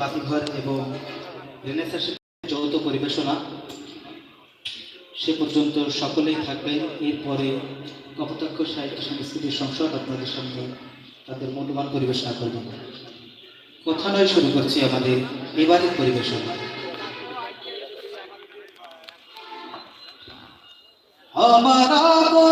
বাতিঘর এবং রেনেসাসের যৌথ পরিবেশনা, সে পর্যন্ত সকলেই থাকবেন। এরপরে কপোতাক্ষ সাহিত্য সংস্কৃতির সংসদ আপনাদের সামনে তাদের মূল্যবান পরিবেশনা করবেন কথা নয়, শুরু করছি আমাদের এবারের পরিবেশনা। আমার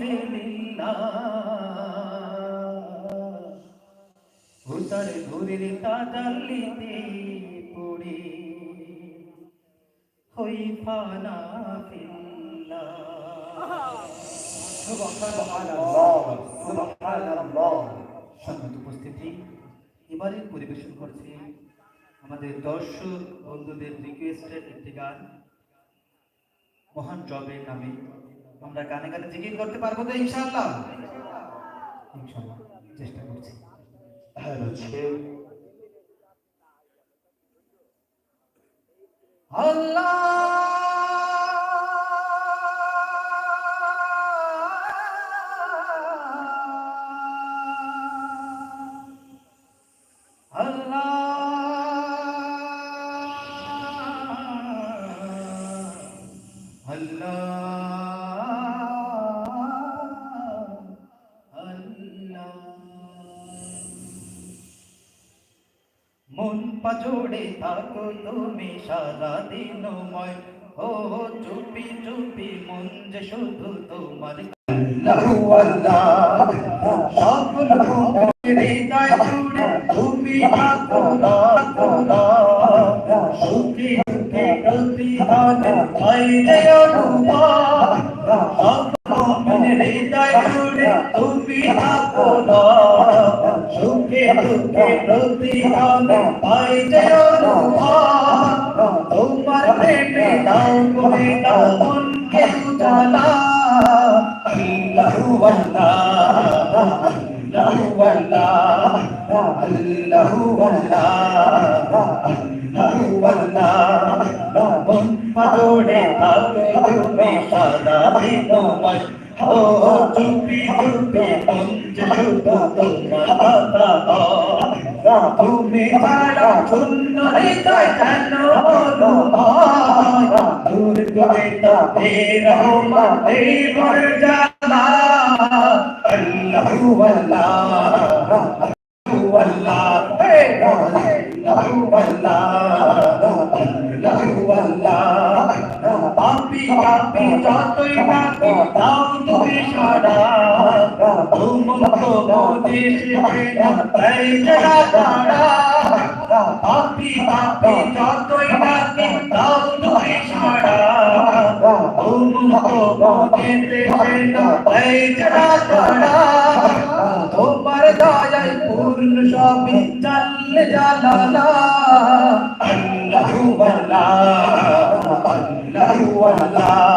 দিলিনা ভূতার ঘুরের তাজাল্লিতে পড়ে হই ফানা ফিল্লা। সম্মত উপস্থিতি এবারে পরিবেশন করছে আমাদের দর্শক বন্ধুদের রিকোয়েস্টেড একটি গান। মহান জবের নামে আমরা গানে গানে জিকির করতে পারব তো ইনশাআল্লাহ? ইনশাআল্লাহ চেষ্টা করছি। আল্লাহ আল্লাহ! আল্লাহ! মন পাজোড়ে থাকো তুমি সারা দিনময়। ও চুপি চুপি মন যে শুধু তোমার হৃদয় তুমি থাকো না না। সুখী প্রতিদান বাইরে অনুমান হৃদয় জুড়ে তুমি থাকো না। বুকে প্রতিদান পাই যে অনুভব তোমার প্রেমে দাও করে দাও মনকে উজালা আল্লাহু আল্লাহ আল্লাহু আল্লাহ আল্লাহু আল্লাহ আল্লাহু আল্লাহ মন পাড়ে থাকে তুমি সদা তোমার কথা তুমি ছাড়া শূন্য হৃদয় কেন দূর তবে রহমা এই আল্লাহু আল্লাহ আল্লাহু আল্লাহ হে আল্লাহু আল্লাহ আল্লাহু কাঁপি কাঁপি যতই কাঁপি দাও তুমি সারা। তুমতো মোদে শিবে না তাই যারা তারা কাঁপি কাঁপি যতই দয়ায় পূর্ণ সবই চল জালালা। আল্লাহু আল্লাহ। আল্লাহু আল্লাহ।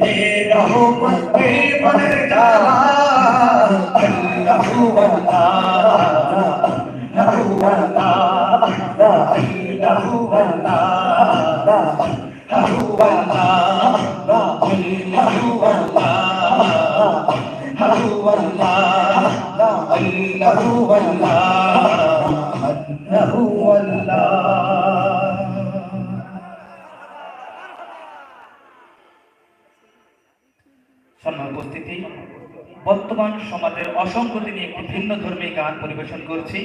ये रहमत पे बन जावा अल्लाह अल्लाह هو الله বর্তমান সমাজের অসংগতি নিয়ে একটি ভিন্ন ধর্মী গান পরিবেশন করছি।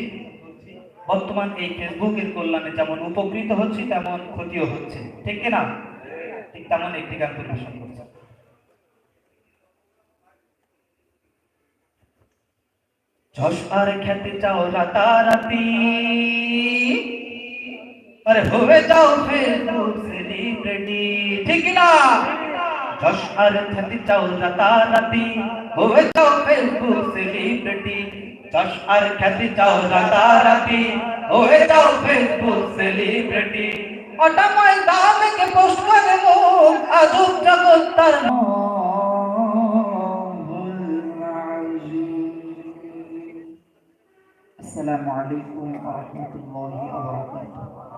বর্তমান এই ফেসবুকের কল্যাণে যেমন উপকৃত হচ্ছে, তেমন ক্ষতিও হচ্ছে। ঠিক কিনা ঠিক তেমন একটি গান পরিবেশন করছি। যশ আর খ্যাতি চাও রাতারাতি, আরে হয়ে যাও ঠিক না? যশ আর খ্যাতি চাও রাতারাতি হয়ে যাও ফেসবুক সেলিব্রিটি যশ আর খ্যাতি চাও রাতারাতি হয়ে যাও ফেসবুক সেলিব্রিটি ওটা ময়দানে কে পোস্ট করে মুখ আজব জগৎ তার আসসালামু আলাইকুম ওয়া রাহমাতুল্লাহি ওয়া বারাকাতুহু